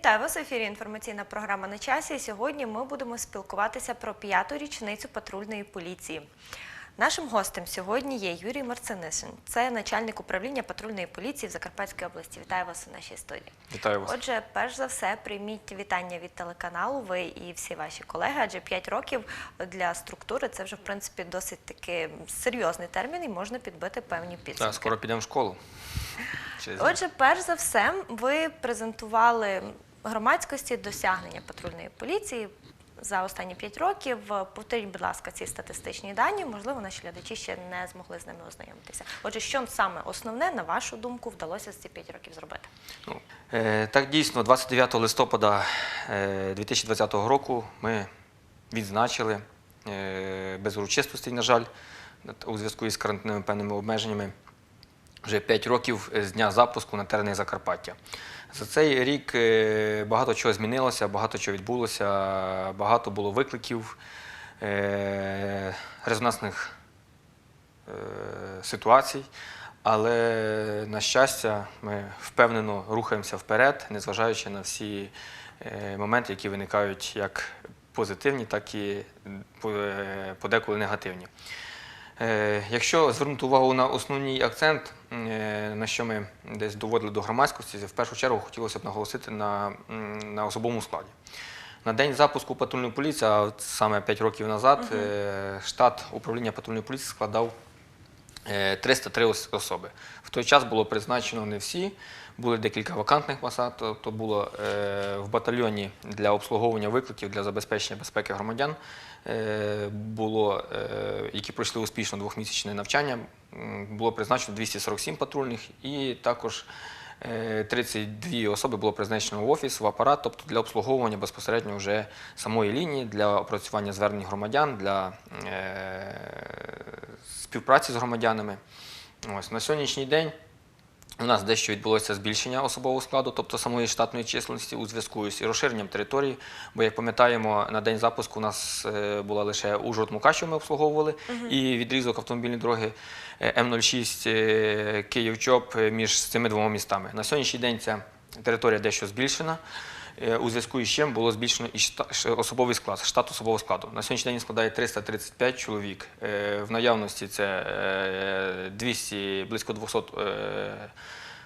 Вітаю вас в ефірі. Інформаційна програма на часі. Сьогодні ми будемо спілкуватися про п'яту річницю патрульної поліції. Нашим гостем сьогодні є Юрій Марцинишин. Це начальник управління патрульної поліції в Закарпатській області. Вітаю вас у нашій студії. Вітаю вас. Отже, перш за все, прийміть вітання від телеканалу. Ви і всі ваші колеги, адже 5 років для структури це вже в принципі досить таки серйозний термін і можна підбити певні підсумки. Так, скоро підемо в школу. Отже, перш за все, ви презентували громадськості досягнення патрульної поліції за останні 5 років. Повторіть, будь ласка, ці статистичні дані. Можливо, наші глядачі ще не змогли з ними ознайомитися. Отже, що саме основне, на вашу думку, вдалося за ці 5 років зробити? Ну, е, так, дійсно, 29 листопада е, 2020 року ми відзначили е, без урочистостей, на жаль, у зв'язку із карантинними певними обмеженнями вже 5 років з дня запуску на теренах Закарпаття. За цей рік е, багато чого змінилося, багато чого відбулося, багато було викликів, е, резонансних е, ситуацій. Але, на щастя, ми впевнено рухаємося вперед, незважаючи на всі е, моменти, які виникають як позитивні, так і по- е, подеколи негативні. Е, Якщо звернути увагу на основний акцент, е, на що ми десь доводили до громадськості, в першу чергу хотілося б наголосити на, на особовому складі. На день запуску патрульної поліції, а саме 5 років назад, е, штат управління патрульної поліції складав е, 303 особи. В той час було призначено не всі, були декілька вакантних посад, тобто було е, в батальйоні для обслуговування викликів для забезпечення безпеки громадян. е, е, які пройшли успішно двохмісячне навчання, було призначено 247 патрульних і також е, 32 особи було призначено в офіс, в апарат, тобто для обслуговування безпосередньо вже самої лінії, для опрацювання звернень громадян, для співпраці з громадянами. На сьогоднішній день у нас дещо відбулося збільшення особового складу, тобто самої штатної численності у зв'язку з розширенням території. Бо, як пам'ятаємо, на день запуску у нас е, була лише Ужгород Мукачево ми обслуговували, і відрізок автомобільної дороги е, М06 е, Київ-Чоп між цими двома містами. На сьогоднішній день ця територія дещо збільшена. Е, У зв'язку із чим було збільшено і особовий склад, штат особового складу. На сьогоднішній день складає 335 чоловік. Е, В наявності це е, 200, близько 200 е,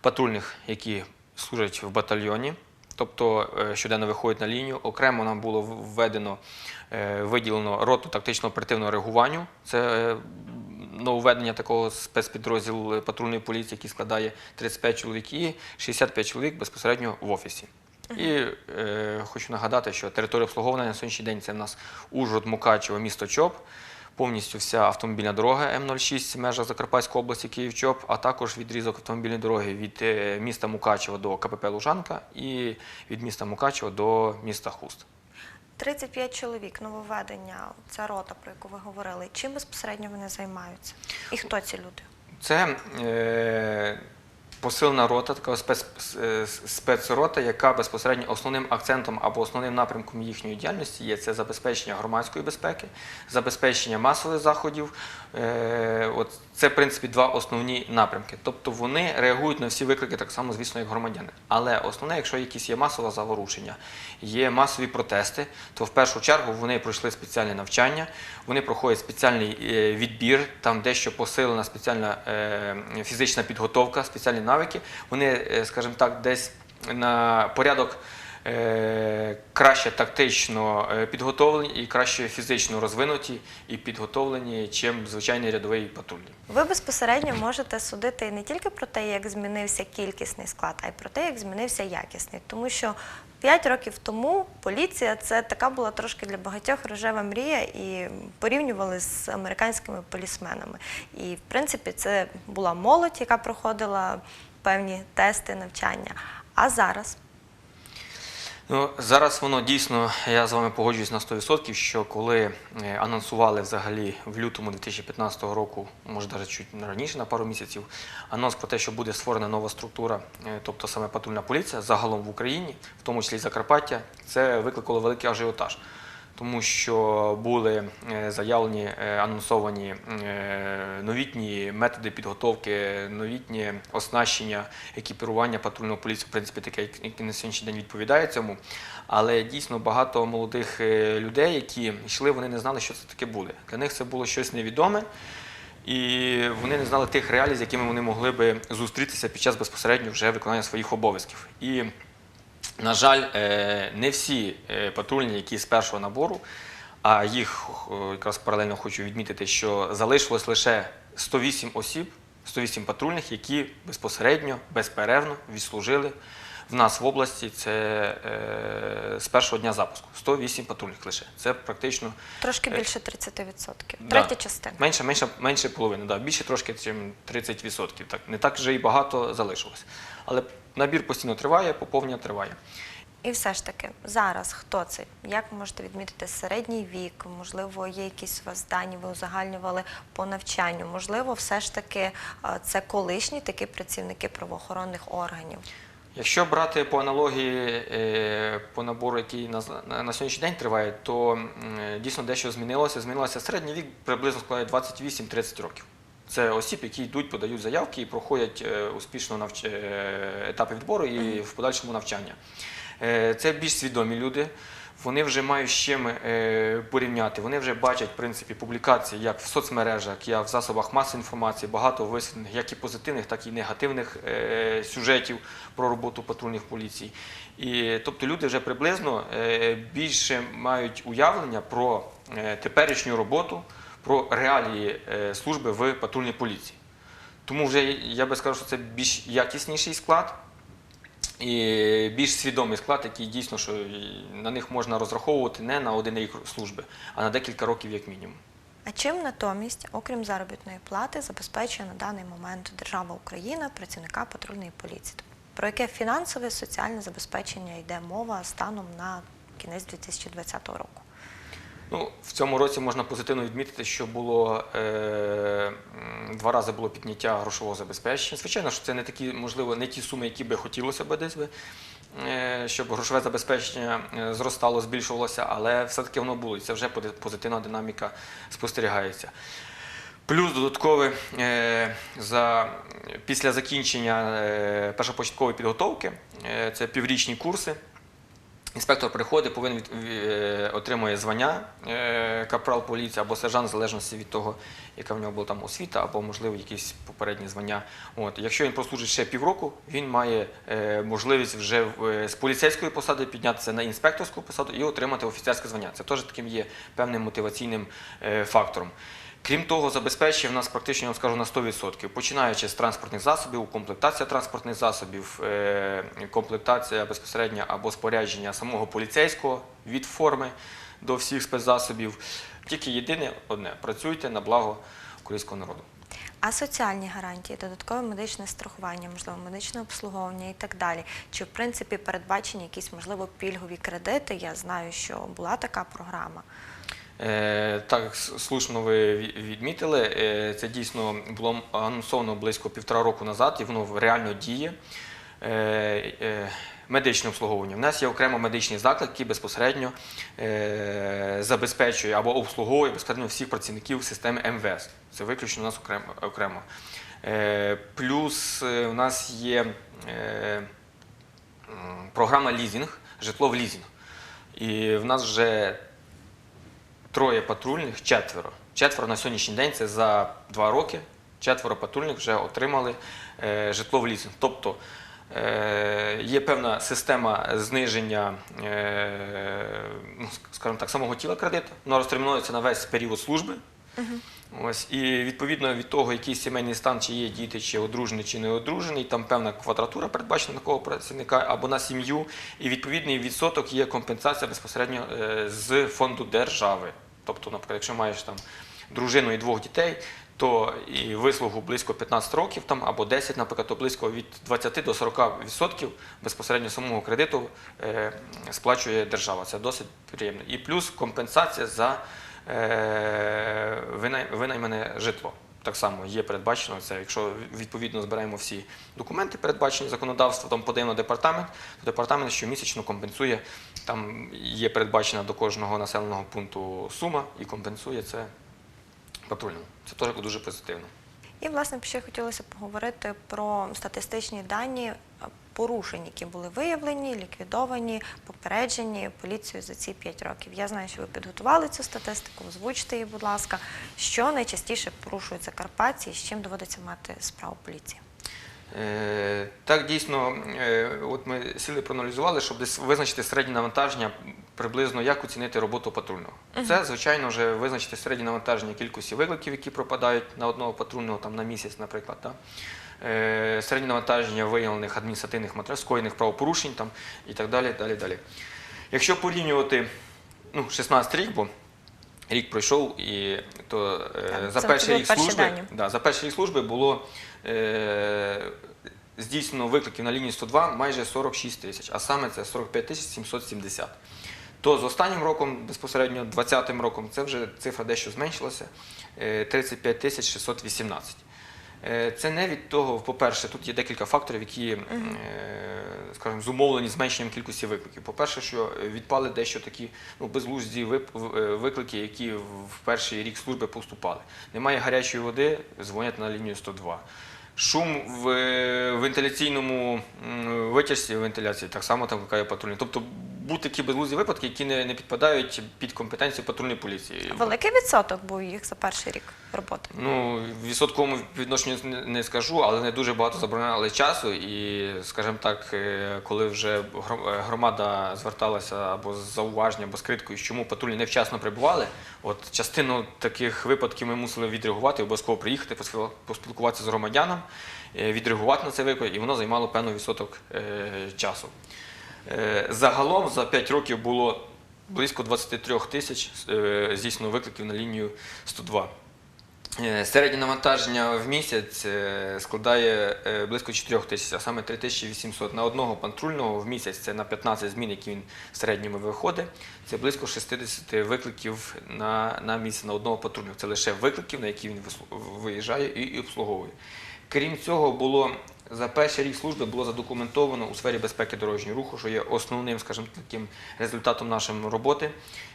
патрульних, які служать в батальйоні. Тобто е, щоденно виходять на лінію. Окремо нам було введено, е, виділено роту тактичного оперативного реагування. Це е, нововведення такого спецпідрозділу патрульної поліції, який складає 35 чоловік і 65 чоловік безпосередньо в офісі. І е, хочу нагадати, що територія обслуговування на сьогоднішній день це в нас Ужгород, Мукачево, місто Чоп, повністю вся автомобільна дорога М06 в межах Закарпатської області Київ-Чоп, а також відрізок автомобільної дороги від е, міста Мукачево до КПП Лужанка і від міста Мукачево до міста Хуст. 35 чоловік, нововведення, ця рота, про яку ви говорили. Чим безпосередньо вони займаються? І хто ці люди? Це е, посилена рота, така спец, е, спецрота, яка безпосередньо основним акцентом або основним напрямком їхньої діяльності є це забезпечення громадської безпеки, забезпечення масових заходів. Е, от це, в принципі, два основні напрямки. Тобто вони реагують на всі виклики так само, звісно, як громадяни. Але основне, якщо якісь є масове заворушення, є масові протести, то в першу чергу вони пройшли спеціальне навчання, вони проходять спеціальний е, відбір, там дещо посилена спеціальна фізична підготовка, спеціальні навики. Вони, е, скажімо так, десь на порядок. е, Краще тактично е, підготовлені і краще фізично розвинуті і підготовлені, чим звичайний рядовий патрульний. Ви безпосередньо можете судити не тільки про те, як змінився кількісний склад, а й про те, як змінився якісний. Тому що 5 років тому поліція це така була трошки для багатьох рожева мрія і порівнювали з американськими полісменами. І в принципі це була молодь, яка проходила певні тести навчання. А зараз Ну, зараз воно дійсно, я з вами погоджуюсь на 100%, що коли е, анонсували взагалі в лютому 2015 року, може навіть чуть раніше, на пару місяців, анонс про те, що буде створена нова структура, е, тобто саме патрульна поліція, загалом в Україні, в тому числі і Закарпаття, це викликало великий ажіотаж. Тому що були е, заявлені, е, анонсовані е, новітні методи підготовки, новітні оснащення, екіпірування патрульної поліції, в принципі, таке, яке на сьогоднішній день відповідає цьому. Але дійсно багато молодих людей, які йшли, вони не знали, що це таке буде. Для них це було щось невідоме. І вони не знали тих реалій, з якими вони могли би зустрітися під час безпосередньо вже виконання своїх обов'язків. І, на жаль, е, не всі е, патрульні, які з першого набору, а їх е, якраз паралельно хочу відмітити, що залишилось лише 108 осіб, 108 патрульних, які безпосередньо, безперервно відслужили в нас в області. Це з першого дня запуску. 108 патрульних лише. Це практично Трошки більше 30%. Да. Третя частина. Менше, менше, менше половини, да. більше трошки, ніж 30%. Так, не так вже і багато залишилось. Але набір постійно триває, поповнення триває. І все ж таки, зараз хто це? Як ви можете відмітити середній вік? Можливо, є якісь у вас дані, ви узагальнювали по навчанню? Можливо, все ж таки е, це колишні такі працівники правоохоронних органів. Якщо брати по аналогії е, по набору, який на, на, сьогоднішній день триває, то дійсно дещо змінилося. Змінилося середній вік приблизно складає 28-30 років. Це осіб, які йдуть, подають заявки і проходять е, успішно навч... е, етапи відбору і в подальшому навчання. Е, Це більш свідомі люди. Вони вже мають з чим порівняти. Вони вже бачать в принципі публікації як в соцмережах, як в засобах масової інформації, багато висвітлених, як і позитивних, так і негативних сюжетів про роботу патрульних поліцій. І тобто люди вже приблизно більше мають уявлення про теперішню роботу, про реалії е, служби в патрульній поліції. Тому вже я би сказав, що це більш якісніший склад і більш свідомий склад, який дійсно що на них можна розраховувати не на один рік служби, а на декілька років як мінімум. А чим натомість, окрім заробітної плати, забезпечує на даний момент держава Україна працівника патрульної поліції? Про яке фінансове соціальне забезпечення йде мова станом на кінець 2020 року? Ну, в цьому році можна позитивно відмітити, що було е, два рази було підняття грошового забезпечення. Звичайно, що це не такі, можливо, не ті суми, які би хотілося б десь би, е, щоб грошове забезпечення е, зростало, збільшувалося, але все-таки воно було, і це вже позитивна динаміка спостерігається. Плюс додаткове е, за, після закінчення е, першопочаткової підготовки, це піврічні курси. Інспектор приходить, повинен е, отримує звання е, капрал поліції або сержант, в залежності від того, яка в нього була там освіта, або, можливо, якісь попередні звання. Якщо він прослужить ще півроку, він має е, можливість вже з поліцейської посади піднятися на інспекторську посаду і отримати офіцерське звання. Це теж таким є певним мотиваційним фактором. Крім того, забезпечує в нас практично, я вам скажу, на 100%, починаючи з транспортних засобів, комплектація транспортних засобів, е, комплектація безпосередньо або спорядження самого поліцейського від форми до всіх спецзасобів. Тільки єдине одне працюйте на благо українського народу. А соціальні гарантії, додаткове медичне страхування, можливо, медичне обслуговування і так далі. Чи в принципі передбачені якісь можливо пільгові кредити? Я знаю, що була така програма. Е, Так, слушно ви відмітили. Е, Це дійсно було анонсовано близько півтора року назад, і воно реально діє. Е, Медичне обслуговування. У нас є окремо медичний заклад, який безпосередньо забезпечує або обслуговує безпосередньо всіх працівників системи МВС. Це виключно у нас окремо. Плюс у нас є програма лізінг, житло в лізінг. І в нас вже троє патрульних, четверо. Четверо на сьогоднішній день це за два роки. Четверо патрульних вже отримали е, житло в лізинг. Тобто е, є певна система зниження, е, ну, скажімо так, самого тіла кредиту. Воно розтермінується на весь період служби. Ось, і відповідно від того, який сімейний стан, чи є діти, чи одружений, чи не одружений, там певна квадратура передбачена на такого працівника або на сім'ю, і відповідний відсоток є компенсація безпосередньо е, з фонду держави. Тобто, наприклад, якщо маєш там дружину і двох дітей, то і вислугу близько 15 років там, або 10, наприклад, то близько від 20 до 40 відсотків безпосередньо самого кредиту е, сплачує держава. Це досить приємно. І плюс компенсація за е, винай- житло. так само є передбачено це. Якщо відповідно збираємо всі документи, передбачені законодавством, подаємо департамент, то департамент щомісячно компенсує. Там є передбачена до кожного населеного пункту сума і компенсує це патрульному. Це теж дуже позитивно. І, власне, ще хотілося поговорити про статистичні дані порушень, які були виявлені, ліквідовані, попереджені поліцією за ці 5 років. Я знаю, що ви підготували цю статистику, озвучте її, будь ласка. Що найчастіше порушують закарпатці і з чим доводиться мати справу поліції? Е, Так, дійсно, е, от ми сіли проаналізували, щоб десь визначити середнє навантаження, приблизно як оцінити роботу патрульного. Це, звичайно, вже визначити середнє навантаження кількості викликів, які пропадають на одного патрульного там, на місяць, наприклад. Да? Е, Середнє навантаження виявлених адміністративних скоєних правопорушень там, і так далі. далі, далі. Якщо порівнювати ну, 16 рік, бо рік пройшов, і то е, Так, за перший рік служби, да, за перший рік служби було е, здійснено викликів на лінії 102 майже 46 тисяч, а саме це 45 тисяч 770. То з останнім роком, безпосередньо 2020 роком, це вже цифра дещо зменшилася е, 35 тисяч 618. Е, Це не від того, по-перше, тут є декілька факторів, які, е, скажімо, зумовлені зменшенням кількості викликів. По-перше, що відпали дещо такі ну, безглузді е, виклики, які в перший рік служби поступали. Немає гарячої води, дзвонять на лінію 102. Шум в вентиляційному витяжці вентиляції так само там викликає патрульний. Тобто будуть такі безглузді випадки, які не, не підпадають під компетенцію патрульної поліції. Великий відсоток був їх за перший рік роботи. Ну, в відсотковому відношенні не- скажу, але не дуже багато забороняли часу. І, скажімо так, е, коли вже гром- громада зверталася або з зауваженням, або з критикою, чому патрульні невчасно прибували, от частину таких випадків ми мусили відреагувати, обов'язково приїхати, поспілкуватися з громадянам, е, відреагувати на цей випадок, і воно займало певний відсоток е, часу. Е, Загалом за 5 років було близько 23 тисяч здійснено викликів на лінію 102. Е, Середнє навантаження в місяць е, складає е, близько 4 тисяч, а саме 3800 на одного патрульного в місяць. Це на 15 змін, які він в середньому виходить. Це близько 60 викликів на, на місяць на одного патрульного. Це лише викликів, на які він виїжджає і обслуговує. Крім цього, було за перший рік служби було задокументовано у сфері безпеки дорожнього руху, що є основним, скажімо, таким результатом нашої роботи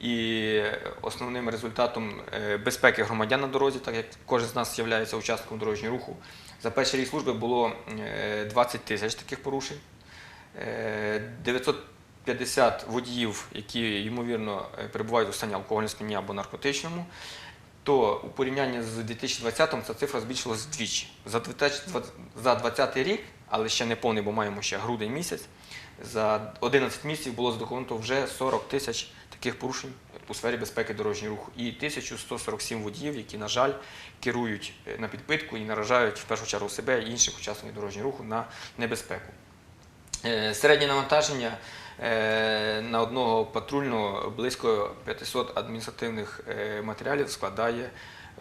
і основним результатом е, безпеки громадян на дорозі, так як кожен з нас є учасником дорожнього руху. За перший рік служби було е, 20 тисяч таких порушень. Е, 950 водіїв, які ймовірно е, перебувають у стані алкогольного сп'яніння або наркотичному, то у порівнянні з 2020 ця цифра збільшилась вдвічі. За 2020 рік, але ще не повний, бо маємо ще грудень місяць, за 11 місяців було задокументовано вже 40 тисяч таких порушень у сфері безпеки дорожнього руху і 1147 водіїв, які, на жаль, керують е, на підпитку і наражають в першу чергу себе і інших учасників дорожнього руху на небезпеку. Е, Середнє навантаження на одного патрульного близько 500 адміністративних е, матеріалів складає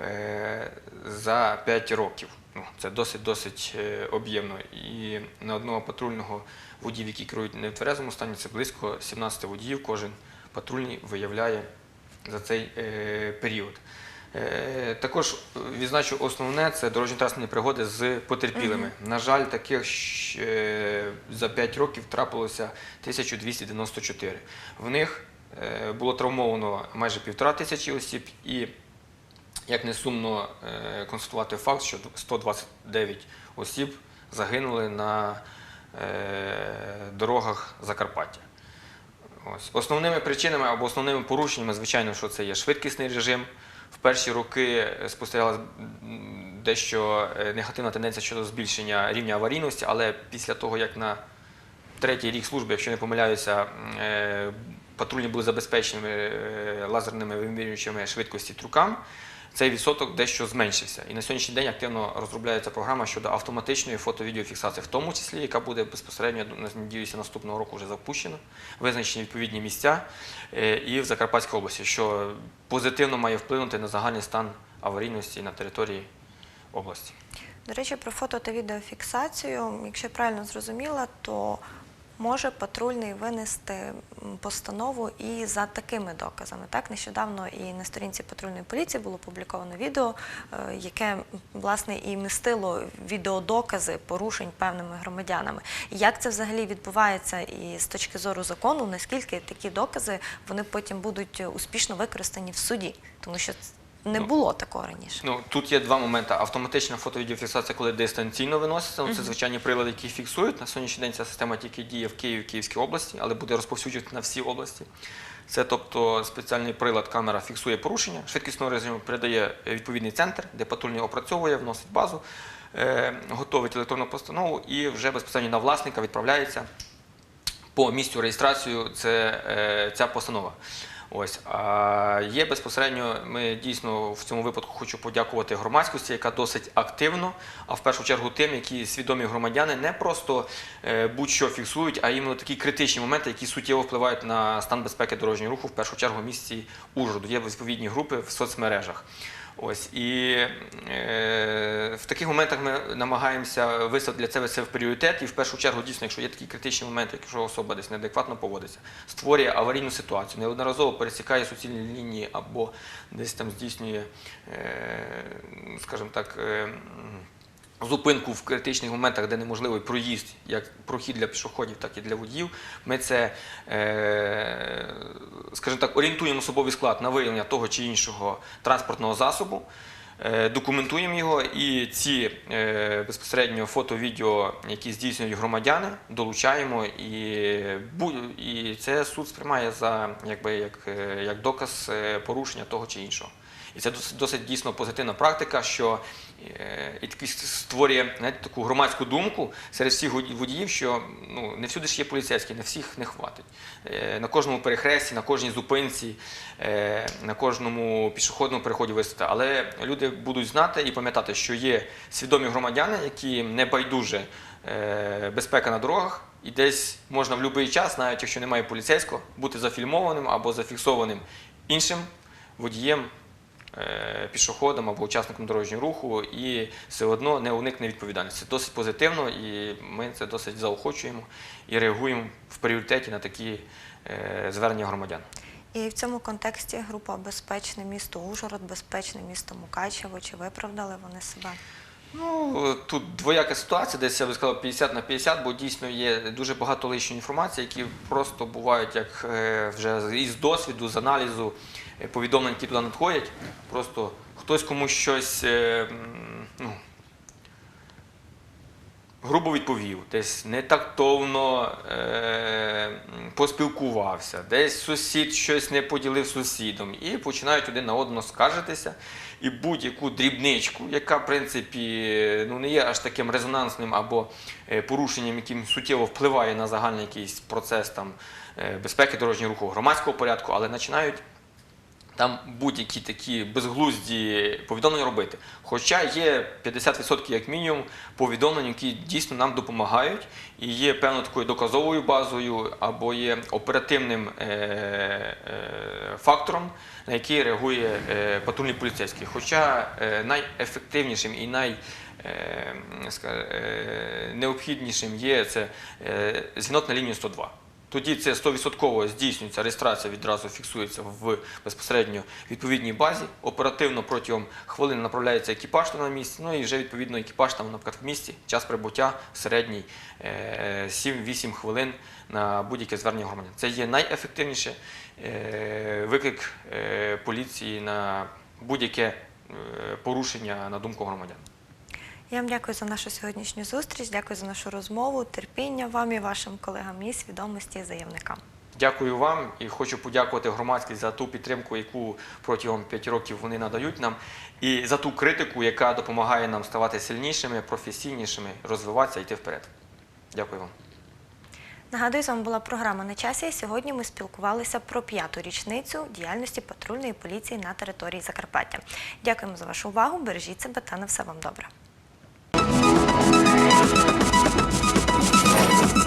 е, за 5 років. Ну, Це досить досить е, об'ємно. І на одного патрульного водіїв, які керують не в тверезому стані, це близько 17 водіїв. Кожен патрульний виявляє за цей е, період. Е, Також відзначу основне це дорожньо-транспортні пригоди з потерпілими. На жаль, таких за 5 років трапилося 1294. В них е, було травмовано майже півтора тисячі осіб і як не сумно е, констатувати факт, що 129 осіб загинули на дорогах Закарпаття. Ось. Основними причинами або основними порушеннями, звичайно, що це є швидкісний режим. В перші роки е, спостерігалася дещо е, негативна тенденція щодо збільшення рівня аварійності, але після того, як на третій рік служби, якщо не помиляюся, е, патрульні були забезпечені е, лазерними вимірюючими швидкості трукам, цей відсоток дещо зменшився. І на сьогоднішній день активно розробляється програма щодо автоматичної фото-відеофіксації, в тому числі, яка буде безпосередньо, я надіюся, наступного року вже запущена, визначені відповідні місця е, і в Закарпатській області, що позитивно має вплинути на загальний стан аварійності на території області. До речі, про фото та відеофіксацію, якщо я правильно зрозуміла, то може патрульний винести постанову і за такими доказами. Так, нещодавно і на сторінці патрульної поліції було опубліковано відео, е, яке власне і містило відеодокази порушень певними громадянами. Як це взагалі відбувається і з точки зору закону, наскільки такі докази вони потім будуть успішно використані в суді, тому що не Ну, було такого раніше. Ну тут є два моменти. Автоматична фото-відеофіксація, коли дистанційно виноситься. Ну, це звичайні прилади, які фіксують. На сьогоднішній день ця система тільки діє в Києві, Київській області, але буде розповсюджувати на всі області. Це тобто спеціальний прилад, камера фіксує порушення швидкісного режиму, передає е, відповідний центр, де патрульний опрацьовує, вносить базу, е, готовить електронну постанову і вже безпосередньо на власника відправляється по місцю реєстрації це, е, ця постанова. Ось є безпосередньо. Ми дійсно в цьому випадку хочу подякувати громадськості, яка досить активно, а в першу чергу тим, які свідомі громадяни не просто е, будь-що фіксують, а іменно такі критичні моменти, які суттєво впливають на стан безпеки дорожнього руху, в першу чергу в місті Ужгороду. Є відповідні групи в соцмережах. Ось і е, таких моментах ми намагаємося виставити для себе це в пріоритет. І в першу чергу, дійсно, якщо є такі критичні моменти, якщо особа десь неадекватно поводиться, створює аварійну ситуацію, неодноразово пересікає суцільні лінії або десь там здійснює, е, скажімо так. е, Зупинку в критичних моментах, де неможливий проїзд, як прохід для пішоходів, так і для водіїв. Ми це, е, скажімо так, орієнтуємо особовий склад на виявлення того чи іншого транспортного засобу, документуємо його, і ці е, безпосередньо фото-відео, які здійснюють громадяни, долучаємо, і, і це суд сприймає за якби, як, е, доказ е, порушення того чи іншого. І це досить, дійсно позитивна практика, що е, і таки створює знаєте, таку громадську думку серед всіх водіїв, що ну, не всюди ж є поліцейські, не всіх не хватить. Е, на кожному перехресті, на кожній зупинці, е, на кожному пішохідному переході висоти. Але люди будуть знати і пам'ятати, що є свідомі громадяни, які не байдуже безпека на дорогах, і десь можна в будь-який час, навіть якщо немає поліцейського, бути зафільмованим або зафіксованим іншим водієм е, пішоходом або учасником дорожнього руху і все одно не уникне відповідальності. Це досить позитивно, і ми це досить заохочуємо і реагуємо в пріоритеті на такі е, звернення громадян. І в цьому контексті група Безпечне місто Ужгород, безпечне місто Мукачево. Чи виправдали вони себе? Ну, тут двояка ситуація, десь я би сказав 50 на 50, бо дійсно є дуже багато лишньої інформації, які просто бувають як е, вже із досвіду, з аналізу е, повідомлень, які туди надходять. Просто хтось комусь щось е, ну, грубо відповів, десь нетактовно е, поспілкувався, десь сусід щось не поділив сусідом, і починають один на одного скаржитися. І будь-яку дрібничку, яка в принципі ну, не є аж таким резонансним або е, порушенням, яким суттєво впливає на загальний якийсь процес там, е, безпеки дорожнього руху, громадського порядку, але починають там будь-які такі безглузді повідомлення робити. Хоча є 50% як мінімум повідомлень, які дійсно нам допомагають і є певно такою доказовою базою або є оперативним е, е, фактором, на який реагує е, патрульний поліцейський. Хоча найефективнішим і най необхіднішим є це дзвінок на лінію 102. Тоді це 100% здійснюється, реєстрація відразу фіксується в безпосередньо відповідній базі. Оперативно протягом хвилин направляється екіпаж на місці. Ну і вже відповідно екіпаж там, наприклад, в місті. Час прибуття середній е, 7-8 хвилин на будь-яке звернення громадян. Це є найефективніше е, виклик е, поліції на будь-яке е, порушення на думку громадян. Я вам дякую за нашу сьогоднішню зустріч, дякую за нашу розмову, терпіння вам і вашим колегам і свідомості заявникам. Дякую вам і хочу подякувати громадськість за ту підтримку, яку протягом п'яти років вони надають нам, і за ту критику, яка допомагає нам ставати сильнішими, професійнішими, розвиватися йти вперед. Дякую вам. Нагадую, з вами була програма на часі. Сьогодні ми спілкувалися про п'яту річницю діяльності патрульної поліції на території Закарпаття. Дякуємо за вашу увагу. Бережіть себе та на все вам добре. Thank you.